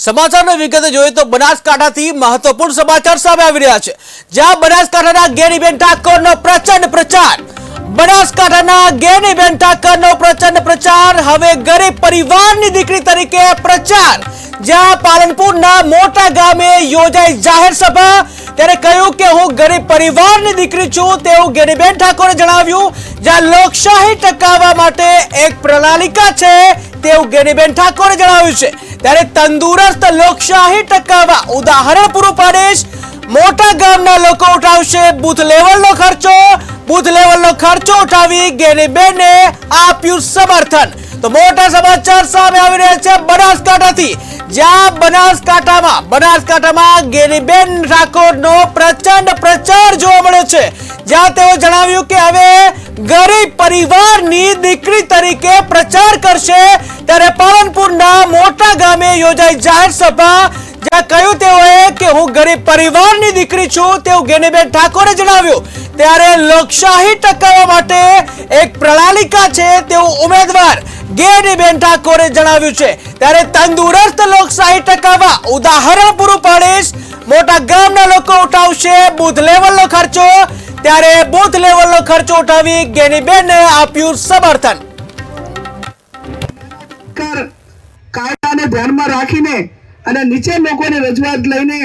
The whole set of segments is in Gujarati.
સમાચારની વિગતે જોઈએ તો બનાસકાંઠાથી મહત્વપૂર્ણ સમાચાર સામે આવી રહ્યા છે, જ્યાં બનાસકાંઠાના ગેનીબેન ઠાકોરનો પ્રચંડ પ્રચાર. બનાસકાંઠાના ગેનીબેન ઠાકોરનો પ્રચંડ પ્રચાર, હવે ગરીબ પરિવારની દીકરી તરીકે પ્રચાર, જ્યાં પાલનપુરના મોટા ગામે યોજાઈ જાહેર સભા. ત્યારે કહ્યું કે હું ગરીબ પરિવારની દીકરી છું તેવું ગેનીબેન ઠાકોરે જણાવ્યું, જ્યાં લોકશાહી ટકાવવા માટે એક પ્રણાલિકા છે તેવું ગેનીબેન ઠાકોરે જણાવ્યું છે. ત્યારે તંદુરસ્ત લોકશાહી ટકાવવા ઉદાહરણ પૂરું પાડીશ. મોટા ગામના લોકો ઉઠાવશે બુથ લેવલનો ખર્ચો. બુથ લેવલનો ખર્ચો ઉઠાવી ગેનીબેને આપ્યું સમર્થન. તો મોટા સમાચાર સામે આવી રહ્યા છે બનાસકાંઠાથી. જ્યાં બનાસકાંઠામાં બનાસકાંઠામાં ગેનીબેન ઠાકોરનો પ્રચંડ પ્રચાર જોવા મળ્યો છે. જ્યાં તેઓ જણાવ્યું કે હવે ગરીબ પરિવારની દીકરી તરીકે પ્રચાર કરશે ત્યારે પાલનપુરના મોટા ગામે યોજાઈ જાહેર સભા, જ્યાં કહ્યું તેઓએ કે હું ગરીબ પરિવારની દીકરી છું, તેવું ગેનીબેન ઠાકોરે જણાવ્યું. ત્યારે લોકશાહી ટકાવવા માટે એક પ્રણાલિકા છે તેવું ઉમેદવાર ગેનીબેન ઠાકોરે જણાવ્યું છે. ત્યારે તંદુરસ્ત લોકશાહી ટકાવવા ઉદાહરણ પૂરું પાડીશ. મોટા ગામના લોકો ઉઠાવશે, બુથ લેવલનો ખર્ચો ત્યારે બુથ લેવલનો ખર્ચ ઉઠાવી ગેનીબેને આપ્યું સમર્થન. કાયદાને ધ્યાનમાં રાખીને અને નીચે લોકોની રજૂઆત લઈને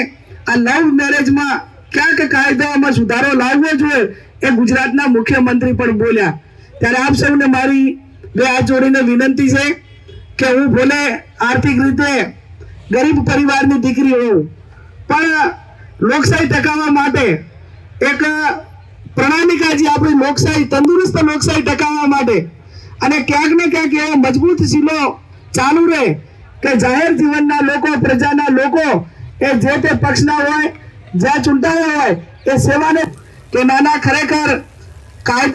આ લવ મેરેજમાં ક્યાંક કાયદામાં સુધારો લાવવો જોઈએ એ ગુજરાતના મુખ્યમંત્રી પણ બોલ્યા. ત્યારે આપ સૌને મારી બે હાથ જોડીને વિનંતી છે કે હું ભલે આર્થિક રીતે ગરીબ પરિવારની દીકરી હોઉં, પણ લોકશાહી ટકાવવા માટે એક પ્રણાલિકા જે, આપણી લોકશાહી, તંદુરસ્ત લોકશાહી ટકાવવા માટે. અને ક્યાંક ને ક્યાંક એવો મજબૂત શીલો ચાલુ રહે કે જાહેર જીવનના લોકો, પ્રજાના લોકો, એ જે તે પક્ષના હોય, જ્યાં ચૂંટાયા હોય, એ સેવાને કે નાના ખરેખર